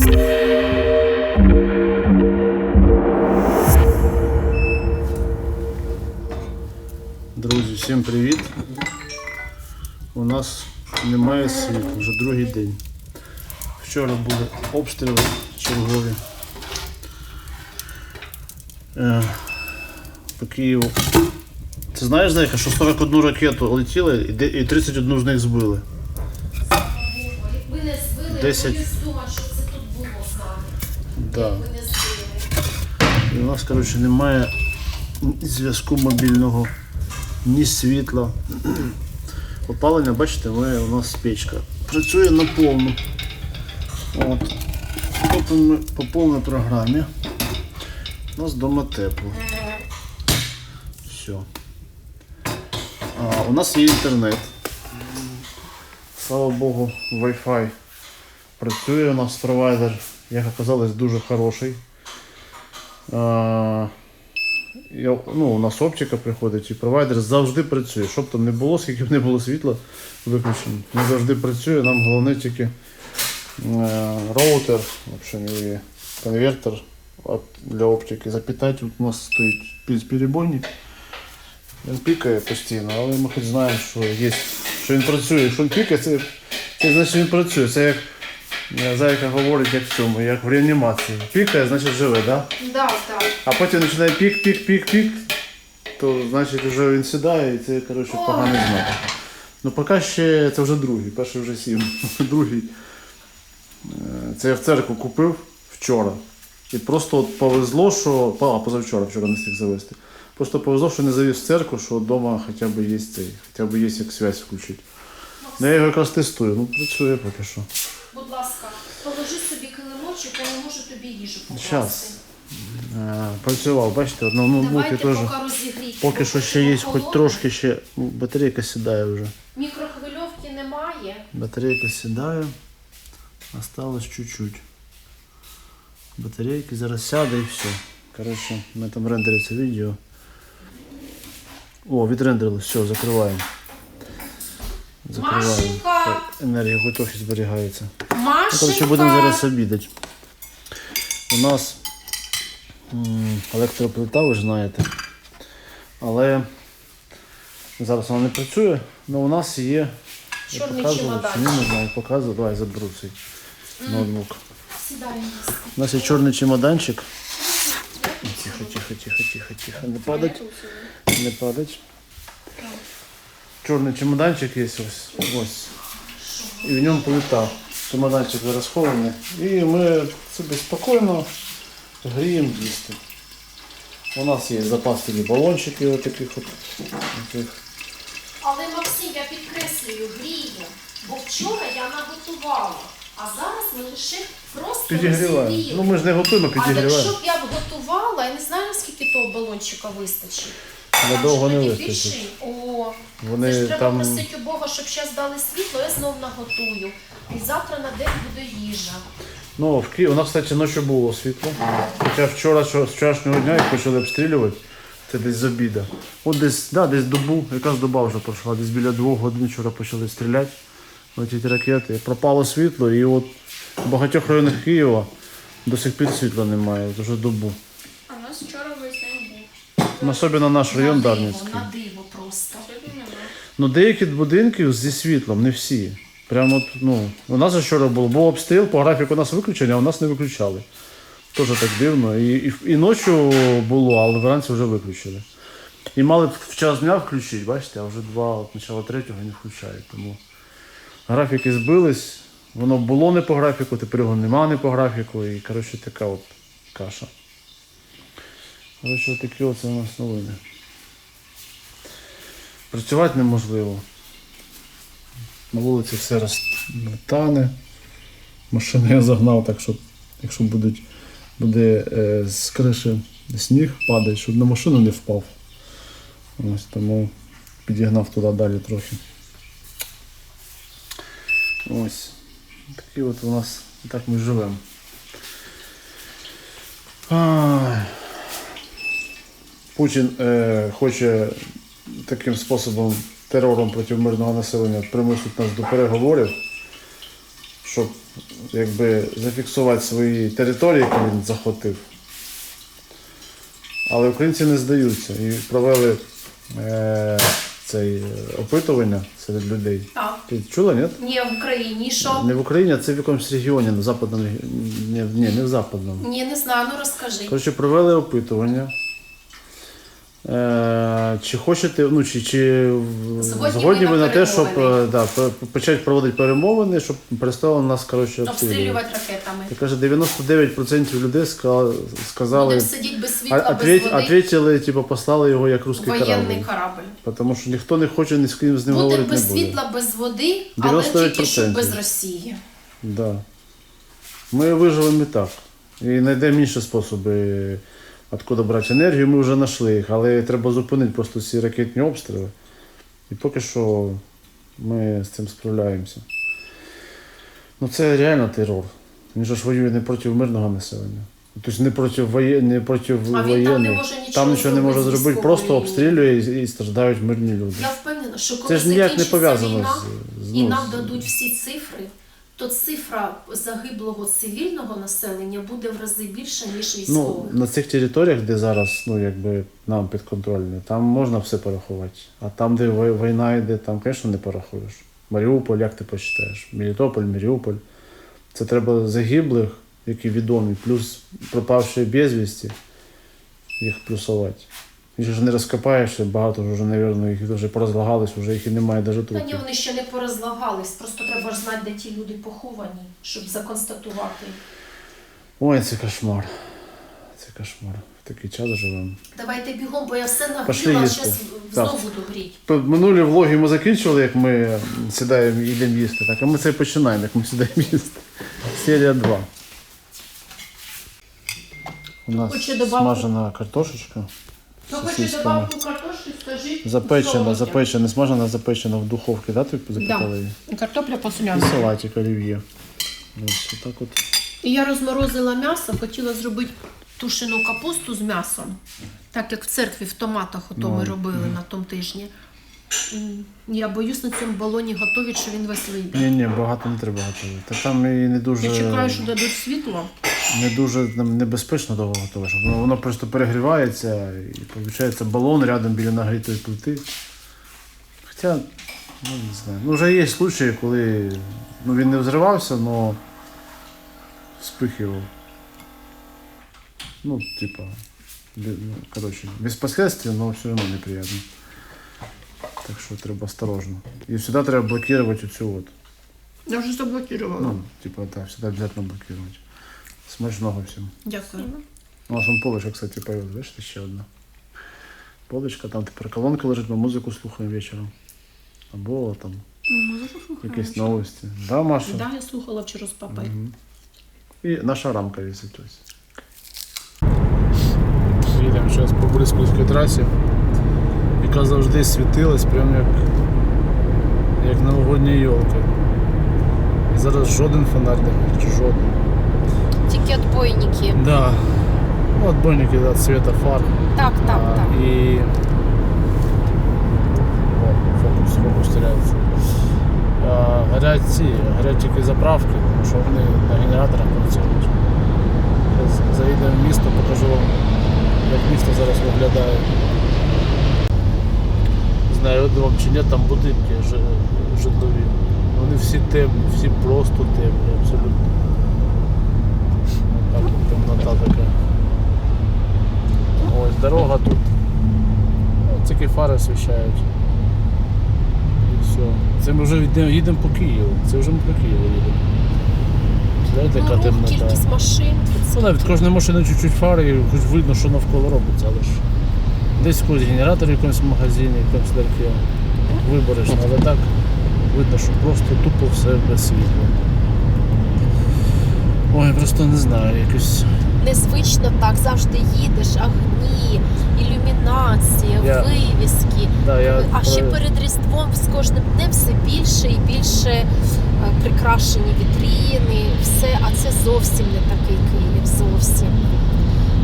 Друзі, всім привіт! У нас немає світу, вже другий день. Вчора були обстріли чергові. Е, по Києву. Ти знаєш, Зайка, що 41 ракету летіли і 31 з них збили. 10 Да. І у нас, коротше, немає зв'язку мобільного, ні світла. Опалення, бачите, ми, у нас печка. Працює на повну. От. Тобто ми по повній програмі. У нас вдома тепло. Все. А, у нас є інтернет. Слава Богу, Wi-Fi працює. У нас провайдер, як оказалось, дуже хороший. А, я, ну, у нас оптика приходить і провайдер завжди працює. Щоб там не було, скільки б не було світла виключено. Він завжди працює. Нам головне тільки е, роутер, і конвертер для оптики запитати. У нас стоїть безперебойник. Він пікає постійно, але ми хоч знаємо, що є, що він працює. Якщо він пікає, це, це значить він працює. Це як Зайка говорить, як в цьому, як в реанімації. Пікає, значить живе, так? Да? Да, так. А потім починає пік, пік, пік, пік, то значить вже він сідає і це коротше, поганий знак. Ну поки ще це вже другий, перший вже сім. Другий. е, Це я в церкву купив вчора. І просто от повезло, що. А, позавчора вчора не встиг завести. Просто повезло, що не завіз в церкву, що вдома хоча б є цей, хоча б є як связь включити. Ну я його якраз тестую, ну працює поки що. Будь ласка, положи собі килимочок, я не можу тобі їжу покласти. Щас. Е, Працював, бачите, на ноутбуці Давайте теж. поки розігріти. Поки що ще є, хоч трошки ще. Батарейка сідає вже. Мікрохвильовки немає. Батарейка сідає. Осталось чуть-чуть. Батарейки зараз сяде і все. Коротше, ми там рендериться відео. О, відрендерилось, все, закриваємо. Закриваємо. Машенька! Енергія готові зберігається. Ну, Машенька! коротше, будемо зараз обідати. У нас м, електроплита, ви ж знаєте. Але зараз вона не працює, але у нас є. Я Чорний показував, чи ні, не знаю, показував. Давай заберу цей ноутбук. Сідай. У нас є чорний чемоданчик. Тихо, тихо, тихо, тихо, тихо. Не падать. Не падать. Чорний чемоданчик є ось. ось. І в ньому плита. Чемоданчик зараз. І ми собі спокійно гріємо їсти. У нас є запасені балончики отаких от. таких. Але Максим, я підкреслюю, грію. Бо вчора я наготувала, а зараз ми лише просто Підігріваємо. Ну ми ж не готуємо, А якщо б я б готувала, я не знаю, наскільки того балончика вистачить. Надовго не вистачить. О, Вони це ж треба там- просити у Бога, щоб зараз дали світло, я знов наготую. І завтра на день буде їжа. Ну, в Ки... у нас, кстати, ночі було світло. Хоча вчора, що, з вчорашнього дня, як почали обстрілювати, це десь з обіда. От десь, да, десь добу, якась доба вже пройшла, десь біля двох годин вчора почали стріляти. Оці ті ракети. Пропало світло, і от в багатьох районах Києва до сих пір світла немає, от вже добу. А у нас вчора весь день був. Ну, особливо наш район на диво, Дарницький. на диво просто. Ну, деякі будинки зі світлом, не всі. Прямо от, ну, у нас же вчора було, був обстріл, по графіку у нас виключення, а у нас не виключали. Теж так дивно. І, і, і ночі було, але вранці вже виключили. І мали б в час дня включити, бачите, а вже два, от начало третього не включають. Тому графіки збились, воно було не по графіку, тепер його нема не по графіку. І коротше така от каша. Коротше, такі оце у нас новини. Працювати неможливо. На вулиці все розтане. Машину я загнав так, щоб якщо будуть, буде е, з криші сніг падає, щоб на машину не впав. Ось тому підігнав туди далі трохи. Ось. Такі от у нас так ми живемо. Путін е, хоче таким способом терором проти мирного населення примусити нас до переговорів, щоб якби зафіксувати свої території, які він захопив. Але українці не здаються і провели е, цей е, опитування серед людей. Так. Ти чула, ні? Ні, в Україні що? Не в Україні, а це в якомусь регіоні, на западному регі- ні, ні, не в западному. Ні, не знаю, ну розкажи. Коротше, провели опитування. Е, чи хочете, ну чи, чи Згодні згодні ви на на те, щоб перемовини? е, да, почати проводити перемовини, щоб перестали нас коротше, обстрілювати? Обстрілювати ракетами. І каже, 99% людей ска- сказали, Будемо сидіти без а, світла, без води. ответили, типу, послали його як русський Воєнний корабль. корабль. Тому що ніхто не хоче ні з ким з ним Буде говорити без буде. світла, без води, але 99%. тільки без Росії. Да. Ми виживемо і так. І знайдемо інші способи, откуда брати енергію. Ми вже знайшли їх, але треба зупинити просто ці ракетні обстріли. І поки що ми з цим справляємося. Ну це реально терор. Він же ж воює не проти мирного населення. Тобто не проти, воє... не проти А він там не може нічого Там нічого не може зробити з просто обстрілює і, і страждають мирні люди. Я впевнена, що коли Це ж ніяк не пов'язано війна, з, з, і ну, нам дадуть всі цифри, то цифра загиблого цивільного населення буде в рази більша, ніж Ну, на цих територіях, де зараз ну, якби, нам підконтрольні, там можна все порахувати. А там, де війна йде, там, звісно, не порахуєш. Маріуполь, як ти почитаєш? Мелітополь, Маріуполь. Це треба загиблих, які відомі, плюс пропавші безвісті, їх плюсувати. Їх ж не розкопаєш, багато вже, мабуть, їх вже порозлагались, вже їх і немає навіть Та ні, вони ще не порозлагались, просто треба ж знати, де ті люди поховані, щоб законстатувати. Ой, це кошмар. Це кошмар. В такий час живемо. Давайте бігом, бо я все нагріла, їсти. зараз знову буду гріти. Минулі влоги ми закінчили, як ми сідаємо і йдемо їсти. Так, а ми це починаємо, як ми сідаємо їсти. Серія 2. У нас смажена картошечка. Хто хоче сосисками. добавку картошки, скажіть. Запечена, солодке. запечена, смажена, запечена в духовці, да, ти запекала її? Картопля І по-селянськи. салатик олів'є. Ось отак от. І я розморозила м'ясо, хотіла зробити тушену капусту з м'ясом, так як в церкві в томатах ото ми Ну, робили на тому тижні. Я боюсь на цьому балоні готовить, що він весь вийде. Ні, ні, багато не треба готувати. Та там і не дуже, Я чекаю, що дадуть світло. не дуже нам, небезпечно довго готувати. Воно, воно просто перегрівається і виходить балон рядом біля нагрітої плити. Хоча, ну не знаю. Ну, вже є случаї, коли ну, він не взривався, але вспихивав. Ну, типа, ну, коротше, без последствий, але все одно неприємно. Так що треба осторожно. І завжди треба блокувати оцю от. Я вже заблокувала. Ну, типа, так, всегда обязательно блокировать. Смачного всем. Дякую. У нас вон полочка, кстати, появилась, бачите, ще одна. Полочка, там тепер колонка лежить, ми музику слухаємо вечором. Або там якісь новості. Да, Маша? Да, я слухала вчора з папою. Мгм. І наша рамка висить ось. Їдемо зараз по Бориспільській трасі, яка завжди світилась, прям як, як новогодня йолка. І зараз жоден фонарь не горить, жоден. Тільки отбойники. Да. Ну, отбойники да, цвета фар. Так, так, А, так. І... О, фокус, фокус теряється. А, горять ці, горять тільки заправки, тому що вони на генераторах працюють. Зараз заїдемо в місто, покажу вам, як місто зараз виглядає. Знаю, вам чи ні, там будинки житлові. Вони всі темні, всі просто темні, абсолютно. Так, темнота така. Ось дорога тут. Ну, тільки фари освіщають. І все. Це ми вже йдемо, їдемо по Києву. Це вже ми по Києву їдемо. Знаєте, яка Ну, темнота. кількість машин. Ну, навіть кожної машини чуть-чуть фари, і хоч видно, що навколо робиться, але ж десь когось генератор в якомусь магазині, в якомусь дарки вибереш, але так видно, що просто тупо все без світла. Ой, просто не знаю, якось. Незвично так, завжди їдеш, огні, ілюмінація, Я- вивіски. Да, я А ще перед Різдвом з кожним днем все більше і більше е, прикрашені вітріни, все, а це зовсім не такий Київ, зовсім.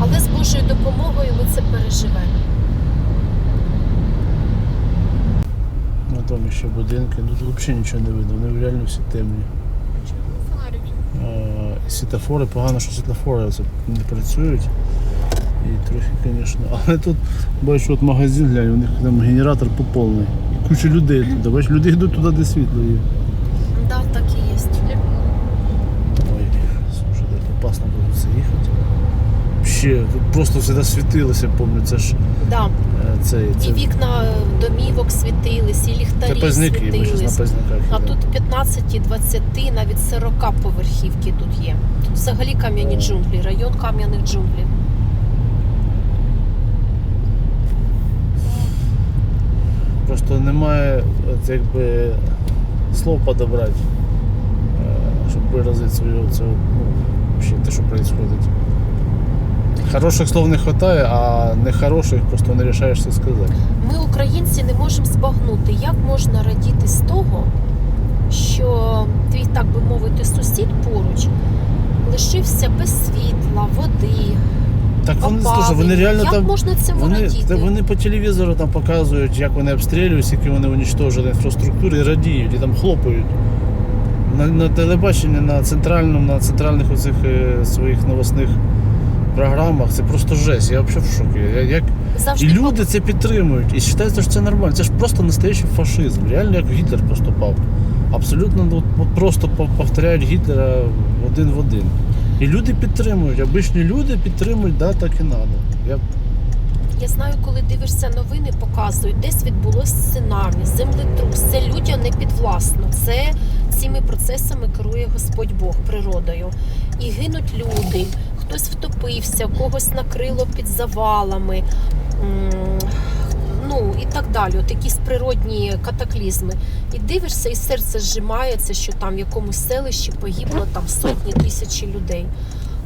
Але з Божою допомогою ми це переживемо. Ну там ще будинки, ну тут взагалі нічого не видно, вони реально всі темні. Е, світофори, погано, що світофори не працюють. І трохи, звісно. Але тут бачу, от магазин, глянь, у них там генератор поповний. Куча людей туди. Бачиш, люди йдуть туди, де світло є. Да, так і є. Ой, слушай, так опасно. Ще, тут просто всегда світилося, пам'ятаю, це ж Да. е, цей. Це, І вікна е, домівок світились, і ліхтарі пазняки, світились. на. А тут 15, 20, навіть 40 поверхівки тут є. Тут взагалі кам'яні джунглі, район кам'яних джунглів. Просто немає от, якби слов подобрати, е, щоб виразити свою цю, ну, те, що відбувається. Хороших слов не вистачає, а нехороших просто не рішаєшся сказати. Ми, українці, не можемо збагнути, як можна радіти з того, що твій, так би мовити, сусід поруч лишився без світла, води, Так вони слушай, вони реально як там. можна цьому Вони, радіти? та вони по телевізору там показують, як вони обстрілюють, які вони уничтожили інфраструктуру і радіють, і там хлопають. На, на телебаченні, на центральному, на центральних оцих е, своїх новосних програмах це просто жесть. Я взагалі в шокі. Я, як... Завжди І люди це підтримують. І вважають, що це нормально. Це ж просто настоящий фашизм. Реально як Гітлер поступав. Абсолютно ну, от, от просто повторяють Гітлера один в один. І люди підтримують, обичні люди підтримують, да, так і треба. Я Я знаю, коли дивишся новини, показують, десь відбулось цунамі, землетрус. Це людям не підвласно. Це цими процесами керує Господь Бог природою. І гинуть люди, хтось втопився, когось накрило під завалами. Ну і так далі, от якісь природні катаклізми. І дивишся, і серце зжимається, що там в якомусь селищі погибло там сотні тисячі людей.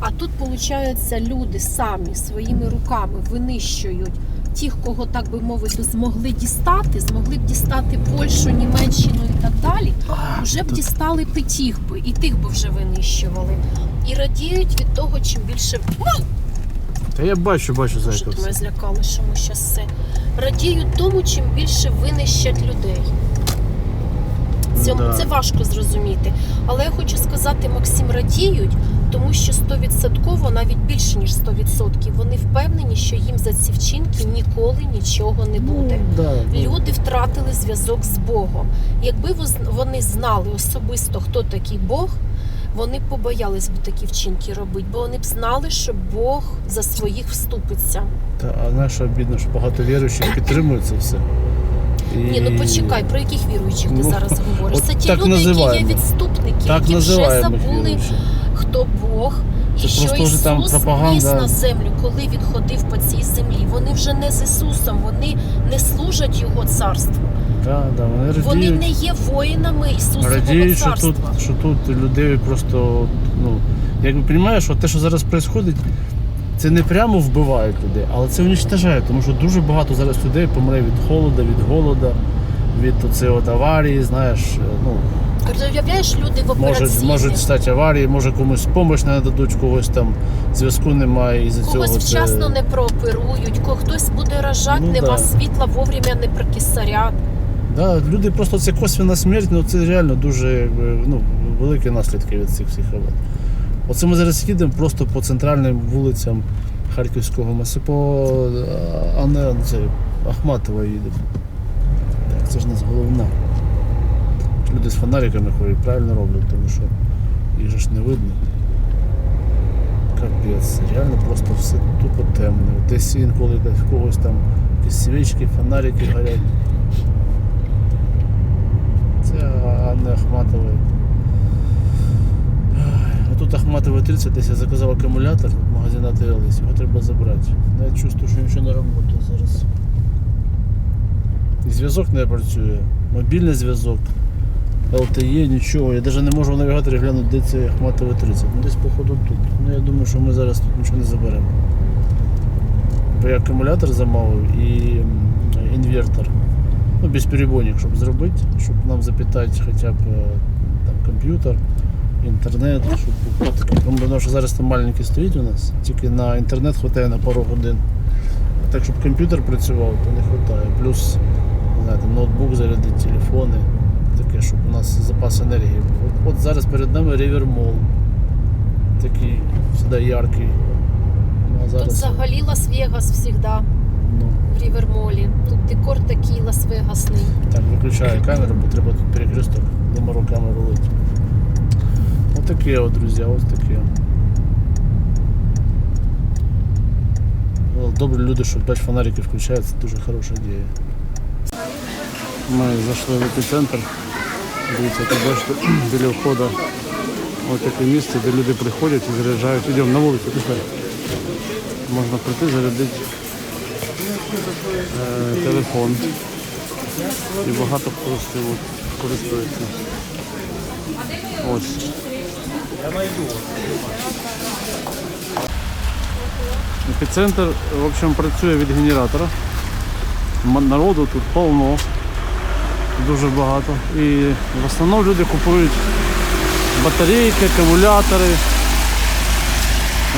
А тут, виходить, люди самі своїми руками винищують тих, кого, так би мовити, змогли дістати, змогли б дістати Польщу, Німеччину і так далі. Вже б дістали б і тих би, і тих би вже винищували. І радіють від того, чим більше Та я бачу, бачу Що ти мене злякали, що ми щас все. Радіють тому, чим більше винищать людей. Цьому Да. це важко зрозуміти. Але я хочу сказати, Максим, радіють, тому що 100%, навіть більше ніж 100%, вони впевнені, що їм за ці вчинки ніколи нічого не буде. Ну, да, ну, Люди втратили зв'язок з Богом. Якби вони знали особисто, хто такий Бог, вони побоялись би такі вчинки робити, бо вони б знали, що Бог за своїх вступиться. Та, а знаєш, обідно, що багато віруючих підтримують це все. І... Ні, ну почекай, про яких віруючих ти Ну, зараз говориш? Це ті так люди, які є називаємо. відступники, Так які вже забули, віруючих. хто Бог. І Це що Ісус там ніс на землю, коли він ходив по цій землі. Вони вже не з Ісусом, вони не служать Його царству. Да, да, вони радіють. Вони не є воїнами Ісусового Радіють, що царства. тут, що тут людей просто, ну, якби розумієш, от те, що зараз відбувається, це не прямо вбивають людей, але це уничтожає, тому що дуже багато зараз людей помре від холода, від голода, від оцеї от аварії, знаєш, ну, Уявляєш, люди в можуть, операційні. можуть стати аварії, може комусь допомогу не нададуть, когось там зв'язку немає із-за цього. Когось це- вчасно не прооперують, ко- хтось буде рожати, Ну, нема да. світла, вовремя не прикисарять. Да, люди просто це косвіна смерть, ну це реально дуже ну, великі наслідки від цих всіх аварій. Оце ми зараз їдемо просто по центральним вулицям Харківського масу, по а не це, Ахматова їдемо. Так, це ж нас головна. Люди з фонариками ходять, правильно роблять, тому що їх же ж не видно. Капець, реально просто все тупо темне. Десь інколи десь в когось там якісь свічки, фонарики горять. Це Анни Ахматової. Ай, Отут Ахматова 30, десь я заказав акумулятор, тут магазин АТЛ, його треба забрати. Я чувствую, що нічого не працює зараз. І зв'язок не працює, мобільний зв'язок, LTE, нічого. Я навіть не можу в навігаторі глянути, де це Ахматова 30. Ну десь походу тут. Ну я думаю, що ми зараз тут нічого не заберемо. Бо я акумулятор замовив і інвертор. Ну, безперебойник, щоб зробити, щоб нам запитати хоча б е, там, комп'ютер, інтернет, щоб Тому що зараз там маленький стоїть у нас, тільки на інтернет вистачає на пару годин. Так, щоб комп'ютер працював, то не вистачає. Плюс не знаю, там, ноутбук зарядити, телефони, таке, щоб у нас запас енергії був. От, зараз перед нами River Mall. такий завжди яркий. Ну, а Тут зараз, взагалі Лас-Вегас завжди Рівермолі. Тут декор такий Лас-Вегасний. так, виключаю камеру, бо треба тут перекресток мору камеру лить. Ось таке от, друзі, ось таке. Ну, Добре люди, що 5 фонариків включають, це дуже хороша ідея. Ми зайшли в епіцентр. Дивіться, тут бачите, біля входу ось таке місце, де люди приходять і заряджають. Йдемо на вулицю, пішли. Можна прийти, зарядити е, телефон. І багато хто користується. Ось. Епіцентр, в общем, працює від генератора. Народу тут повно, дуже багато. І в основному люди купують батарейки, акумулятори,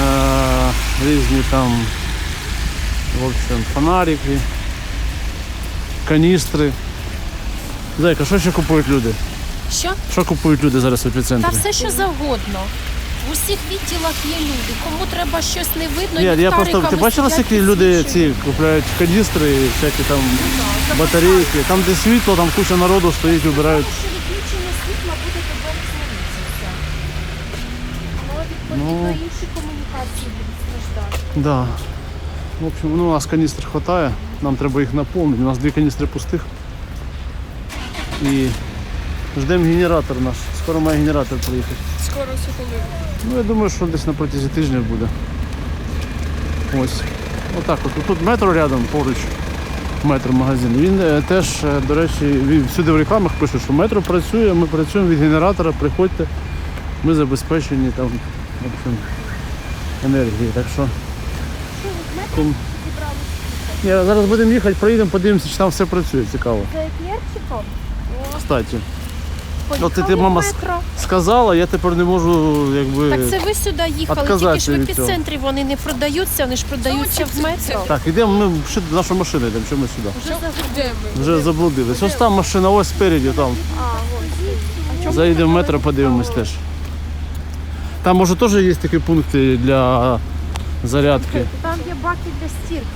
е- різні там в общем, фонарики, каністри. Зайка, що ще купують люди? Що? Що купують люди зараз в епіцентрі? Та все, що завгодно. В усіх відділах є люди. Кому треба щось не видно, Ні, я просто ти бачила, скільки люди ці купляють каністри, всякі там за батарейки, там де світло, там куча народу стоїть, вибирають. Що відключення світла буде березня місяця. Але Ну. відповідно інші комунікації будуть страждати. Да. В общем, ну, у нас каністр вистачає, нам треба їх наповнити. У нас дві каністри пустих. І ждемо генератор наш. Скоро має генератор приїхати. Скоро все коли. Ну, я думаю, що десь на протязі тижня буде. Ось. Отак от. Тут метро рядом поруч. Метро магазин. Він е, теж, е, до речі, він всюди в рекламах пише, що метро працює, ми працюємо від генератора, приходьте, ми забезпечені там в общем, енергією. Так що. Ком- Ні, зараз будемо їхати, проїдемо, подивимося, чи там все працює, цікаво. За еклерчиком Кстати, От ти, мама, метро. сказала, я тепер не можу якби. Так це ви сюди їхали, тільки ж в епіцентрі вони не продаються, вони ж продаються в метро. Так, йдемо, ми ще до нашої машини йдемо, що ми сюди. Вже загубили. Вже заблудились. Ось там машина, ось спереді там. Заїдемо в метро, подивимось теж. Там може теж є такі пункти для зарядки. Там є баки для стірки.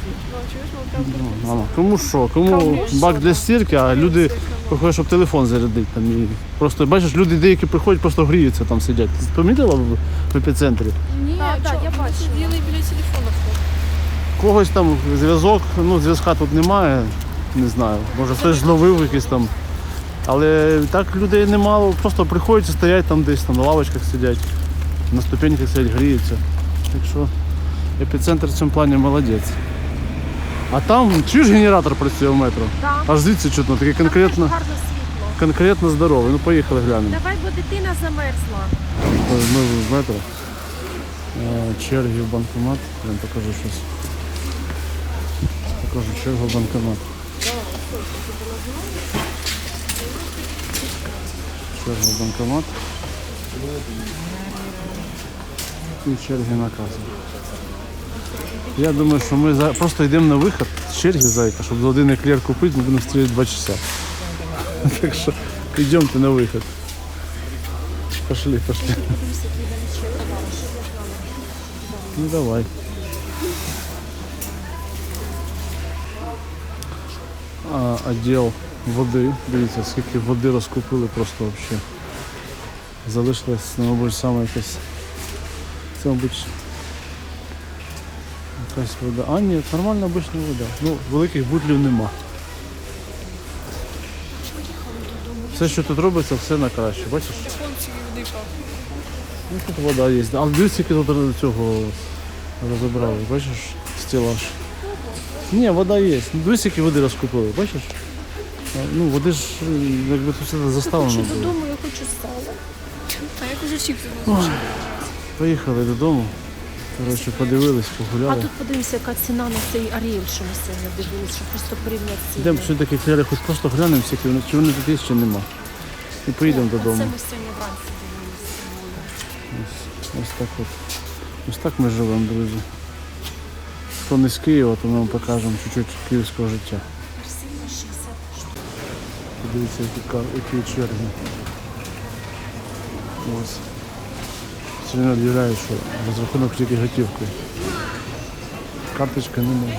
Ну, мама, кому що? Кому бак для стірки, а люди приходять, щоб телефон зарядити. Там, і просто бачиш, люди деякі приходять, просто гріються там сидять. Ти помітила в, в епіцентрі? Ні, Так, так, я бачила. сиділи біля телефону. Когось там зв'язок, ну зв'язка тут немає, не знаю. Може хтось зловив якийсь там. Але так людей немало, просто приходять і стоять там десь там на лавочках сидять, на ступеньках сидять, гріються. Так що епіцентр в цьому плані молодець. А там чуєш генератор працює в метро? Так. Аж звідси чутно, Там конкретно, гарне світло. конкретно здоровий. Ну поїхали глянемо. Давай, бо дитина замерзла. Ось Ми в метро. Е, Черги в банкомат. Я вам покажу щось. Покажу чергу в банкомат. Чергу в банкомат. І черги на касу. Я думаю, що ми за... просто йдемо на виход з черги зайка, щоб за один еклер купити, ми будемо стріляти 2 часа. Так що йдемте на виход. Пошли, пошли. Ну давай. А, отдел води. Дивіться, скільки води розкупили просто взагалі. Залишилось, ну, мабуть, саме якесь. Це, мабуть, якась вода. А, ні, нормальна обична вода. Ну, великих бутлів нема. Все, що тут робиться, все на краще. Бачиш? Ну, тут вода є. А дивіться, які тут цього розібрали, бачиш, стелаж. Ні, вода є. Ну, Дивіться, які води розкупили, бачиш? Ну, води ж якби тут все заставлено було. додому, я хочу сало. А як уже чіпси Поїхали додому. Коротше, подивились, А тут подивимося, яка ціна на цей Аріель, що ми сьогодні дивилися, щоб просто порівняти ціни. Йдемо все-таки фіри, хоч просто глянемо, вони, чи вони тут є, чи нема. І поїдемо Це додому. ми сьогодні вранці дивилися. Ось, ось так от. Ось так ми живемо, друзі. Хто не з Києва, то ми вам покажемо чуть-чуть київського життя. 60 штук. Подивіться, які, які черги. Ось. Все не об'являють, що розрахунок тільки готівкою. Карточка не може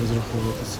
розраховуватися.